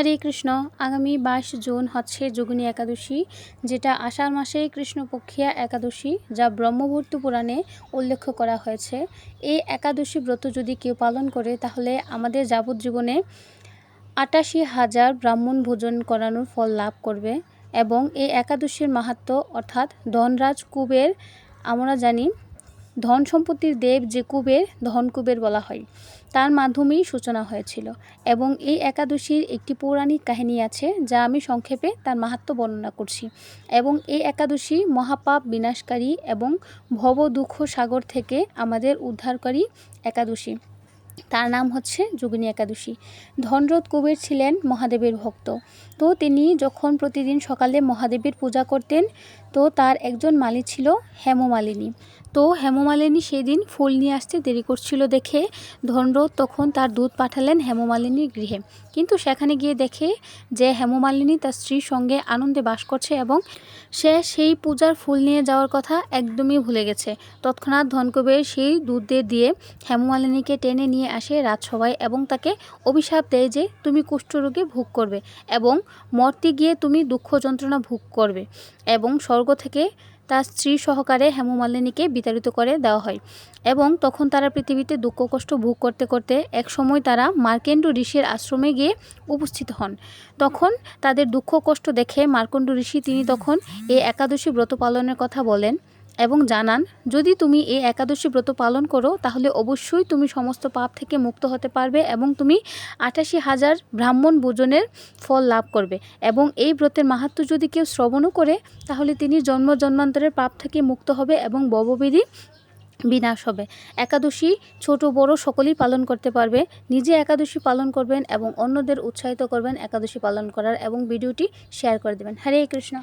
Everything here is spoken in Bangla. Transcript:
হরে কৃষ্ণ। আগামী বাইশ জুন হচ্ছে যোগিনী একাদশী, যেটা আষাঢ় মাসে কৃষ্ণপক্ষিয়া একাদশী, যা ব্রহ্মভূর্ত পুরাণে উল্লেখ করা হয়েছে। এই একাদশী ব্রত যদি কেউ পালন করে, তাহলে আমাদের যাবজ্জীবনে আটাশি হাজার ব্রাহ্মণ ভোজন করানোর ফল লাভ করবে এবং এই একাদশীর মাহাত্ম, অর্থাৎ ধনরাজ কুবের, আমরা জানি ধন সম্পত্তির দেব যে কুবের, ধন কুবের বলা হয়। তার মাধ্যমেই সূচনা হয়েছিল এবং এই একাদশীর একটি পৌরাণিক কাহিনী আছে যা আমি সংক্ষেপে তার মাহাত্ম বর্ণনা করছি। এবং এই একাদশী মহাপাপ বিনাশকারী এবং ভব দুঃখ সাগর থেকে আমাদের উদ্ধারকারী একাদশী। তার নাম হচ্ছে যোগিনী একাদশী। ধনরথ কুবের ছিলেন মহাদেবের ভক্ত। তো তিনি যখন প্রতিদিন সকালে মহাদেবের পূজা করতেন, তো তার একজন মালি ছিল হেমমালিনী। তো হেমমালিনী সেদিন ফুল নিয়ে আসতে দেরি করছিল দেখে ধনরথ তখন তার দুধ পাঠালেন হেমমালিনীর গৃহে। কিন্তু সেখানে গিয়ে দেখে যে হেমমালিনী তার স্ত্রীর সঙ্গে আনন্দে বাস করছে এবং সে সেই পূজার ফুল নিয়ে যাওয়ার কথা একদমই ভুলে গেছে। তৎক্ষণাৎ ধনকুবের সেই দুধদের দিয়ে হেমমালিনীকে টেনে নিয়ে আসে রাজসভায় এবং তাকে অভিশাপ দেয় যে তুমি কুষ্ঠরোগে ভোগ করবে এবং মর্তে গিয়ে তুমি দুঃখ যন্ত্রণা ভোগ করবে এবং স্বর্গ থেকে তার স্ত্রী সহকারে হেমমালিনীকে বিতাড়িত করে দেওয়া হয় এবং তখন তারা পৃথিবীতে দুঃখ, কষ্ট ভোগ করতে করতে এক সময় তারা মার্কেন্ড ঋষির আশ্রমে গিয়ে উপস্থিত হন। তখন তাদের দুঃখ, কষ্ট দেখে মার্কণ্ড ঋষি তিনি তখন এই একাদশী ব্রত পালনের কথা বলেন। এবং জানান, যদি তুমি এই একাদশী ব্রত পালন করো, তাহলে অবশ্যই তুমি সমস্ত পাপ থেকে মুক্ত হতে পারবে এবং তুমি আটাশি হাজার ব্রাহ্মণ ভোজনের ফল লাভ করবে। এবং এই ব্রতের মাহাত্ম যদি কেউ শ্রবণও করে, তাহলে তিনি জন্ম জন্মান্তরের পাপ থেকে মুক্ত হবে এবং বববিধি বিনাশ হবে। একাদশী ছোট বড় সকলেই পালন করতে পারবে। নিজে একাদশী পালন করবেন এবং অন্যদের উৎসাহিত করবেন একাদশী পালন করার এবং ভিডিওটি শেয়ার করে দেবেন। হরে কৃষ্ণ।